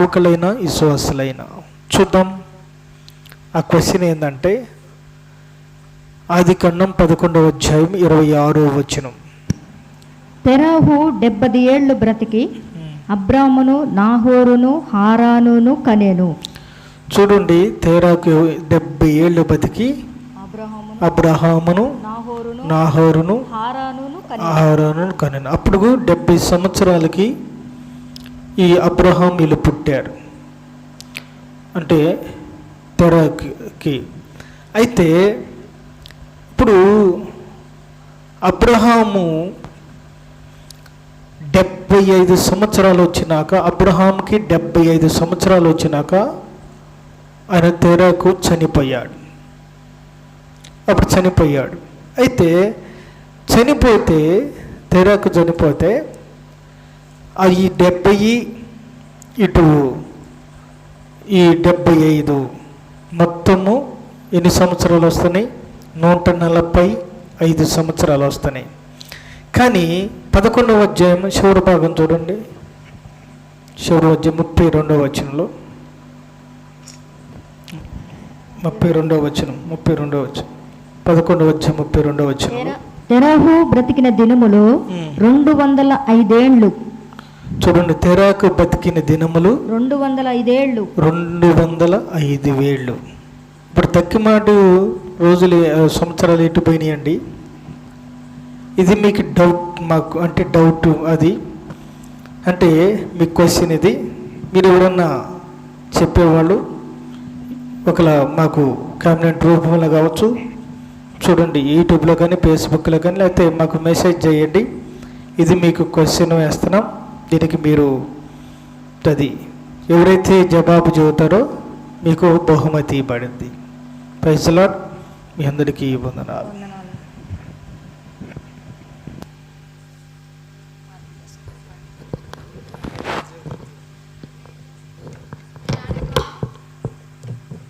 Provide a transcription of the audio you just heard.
యువకులైన విశ్వాసులైన. చూద్దాం. ఆ క్వశ్చన్ ఏంటంటే ఆది కన్నం పదకొండవ అధ్యాయం ఇరవై ఆరో వచనం. తెరహు డెబ్బది ఏళ్ళు బ్రతికి అబ్రామును నాహోరును హారానును కనెను. చూడండి తేరాకు డెబ్బై ఏళ్ళు బతికి అబ్రహామును నాహోరును హారానును ఆహారాను కనెను. అప్పుడు డెబ్బై సంవత్సరాలకి ఈ అబ్రహాం వీళ్ళు పుట్టారు. అంటే తెరకి. అయితే ఇప్పుడు అబ్రహాము డెబ్బై ఐదు సంవత్సరాలు వచ్చినాక అబ్రహాంకి డెబ్బై ఐదు సంవత్సరాలు వచ్చినాక ఆయన తెరకు చనిపోయాడు. అప్పుడు చనిపోయాడు. అయితే చనిపోతే తెరకు చనిపోతే ఈ డెబ్బై ఇటు ఈ డెబ్బై ఐదు మొత్తము ఎన్ని సంవత్సరాలు వస్తున్నాయి? నూట నలభై ఐదు సంవత్సరాలు వస్తున్నాయి. కానీ పదకొండవ అధ్యాయం భాగం చూడండి. చివరి అధ్యాయం ముప్పై రెండవ వచనంలో. ముప్పై రెండవ వచనం ముప్పై రెండవ వచనం. పదకొండవ అధ్యాయం ముప్పై రెండవ వచనంలో. తెరహు బ్రతికిన దినములు. రెండు వందల ఐదేళ్ళు చూడండి తెరాకు బతికిన దినములు రెండు వందల ఐదేళ్ళు రెండు వందల ఐదు వేళ్ళు. ఇప్పుడు తక్కిమాటు రోజులు సంవత్సరాలు ఎటు పోయినాయండి? ఇది మీకు డౌట్ మాకు అంటే డౌట్ అది. అంటే మీకు క్వశ్చన్ ఇది. మీరు ఎవరన్నా చెప్పేవాళ్ళు? ఒకలా మాకు కామెంట్ రూపంలో కావచ్చు. చూడండి యూట్యూబ్లో కానీ ఫేస్బుక్లో కానీ లేకపోతే మాకు మెసేజ్ చేయండి. ఇది మీకు క్వశ్చన్ వేస్తున్నాం. దీనికి మీరు అది ఎవరైతే జవాబు చెబుతారో మీకు బహుమతి పడింది. ప్రైజ్ మీ అందరికీ వందనాలు.